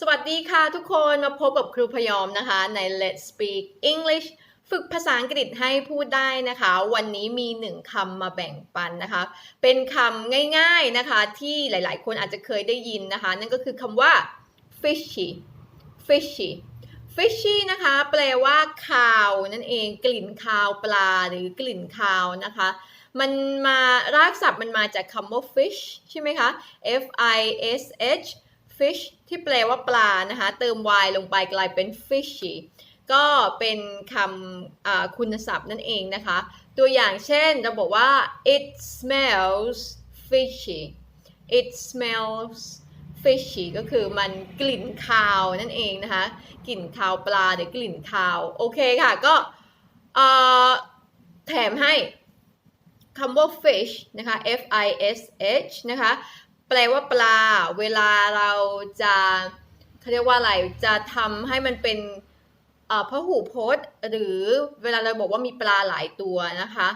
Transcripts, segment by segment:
สวัสดีค่ะทุกคนมาพบกับครูพยอมนะคะ ใน Let's Speak English ฝึกภาษาอังกฤษให้พูดได้นะคะ วันนี้มีหนึ่งคำมาแบ่งปันนะคะ เป็นคำง่ายๆนะคะที่หลายๆ คนอาจจะเคยได้ยินนะคะ นั่นก็คือคำว่า fishy fishy fishy นะคะ แปลว่าคาวนั่นเองกลิ่นคาวปลาหรือกลิ่นคาวนะคะมันมารากศัพท์มันมาจากคำว่า fish ใช่ไหมคะ f i s h fish ที่แปลว่าปลานะคะ เติม y ลงไปกลายเป็น fishy ก็เป็นคำคุณศัพท์นั่นเองนะคะ ตัวอย่างเช่นเราบอกว่า it smells fishy it smells fishy ก็คือมันกลิ่นคาวนั่นเองนะคะ กลิ่นคาวปลาหรือกลิ่นคาว โอเคค่ะ ก็แถมให้คำว่า fish นะคะ f i s h นะคะ แปลว่าปลา เวลาเราจะเขาเรียกว่าอะไรจะทำให้มันเป็นเอ่อพหูพจน์ หรือเวลาเราบอกว่ามีปลาหลายตัวนะคะ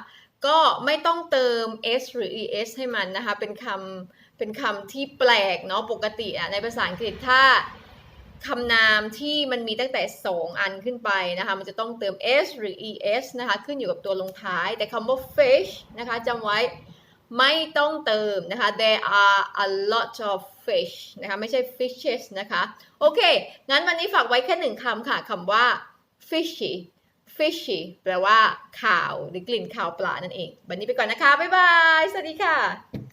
ก็ไม่ต้องเติม s หรือ es ให้มันนะคะ เป็นคำเป็นคำที่แปลกเนาะปกติอะในภาษาอังกฤษถ้าคำนามที่มันมีตั้งแต่ 2 อันขึ้นไปนะคะ มันจะต้องเติม s หรือ es นะคะ ขึ้นอยู่กับตัวลงท้าย แต่คำว่า fish นะคะจำไว้ ไม่ต้องเติมนะคะ there are a lot of fish นะคะไม่ใช่ fishes นะคะ โอเค งั้นวันนี้ฝากไว้แค่หนึ่งคำค่ะคำว่า fishy fishy แปลว่าข่าวหรือกลิ่นข่าวปลานั่นเอง วันนี้ไปก่อนนะคะ บ๊ายบาย สวัสดีค่ะ